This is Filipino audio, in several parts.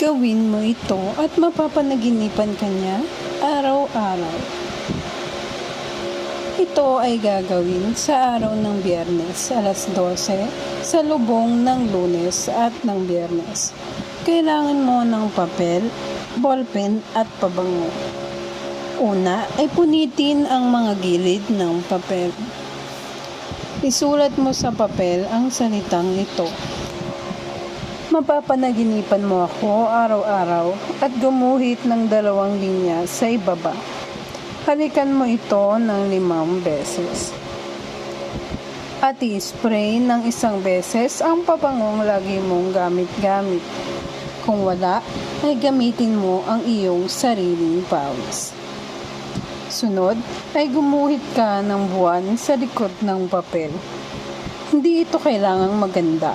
Gawin mo ito at mapapanaginipan ka niya araw-araw. Ito ay gagawin sa araw ng biyernes, alas 12, sa lubong ng lunes at ng biyernes. Kailangan mo ng papel, ballpen at pabango. Una ay punitin ang mga gilid ng papel. Isulat mo sa papel ang salitang ito. Mapapanaginipan mo ako araw-araw at gumuhit ng dalawang linya sa ibaba. Halikan mo ito ng limang beses. At i-spray ng isang beses ang papangong lagi mong gamit-gamit. Kung wala, ay gamitin mo ang iyong sariling pawis. Sunod ay gumuhit ka ng buwan sa likod ng papel. Hindi ito kailangang maganda.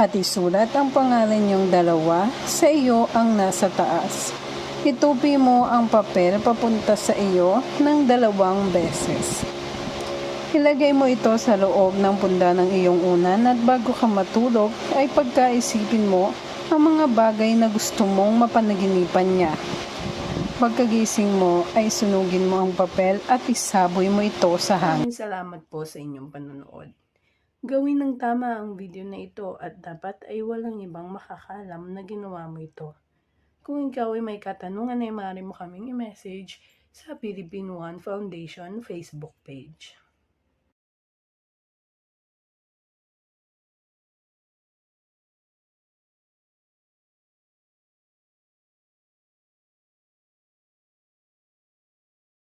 At isulat ang pangalan niyong dalawa sa iyo ang nasa taas. Itupi mo ang papel papunta sa iyo ng dalawang beses. Ilagay mo ito sa loob ng punda ng iyong unan at bago ka matulog ay pagkaisipin mo ang mga bagay na gusto mong mapanaginipan niya. Pagkagising mo ay sunugin mo ang papel at isaboy mo ito sa hangin. Salamat po sa inyong panonood. Gawin ng tama ang video na ito at dapat ay walang ibang makakalam na ginawa mo ito. Kung ikaw ay may katanungan ay maaari mo kaming i-message sa Philippine One Foundation Facebook page.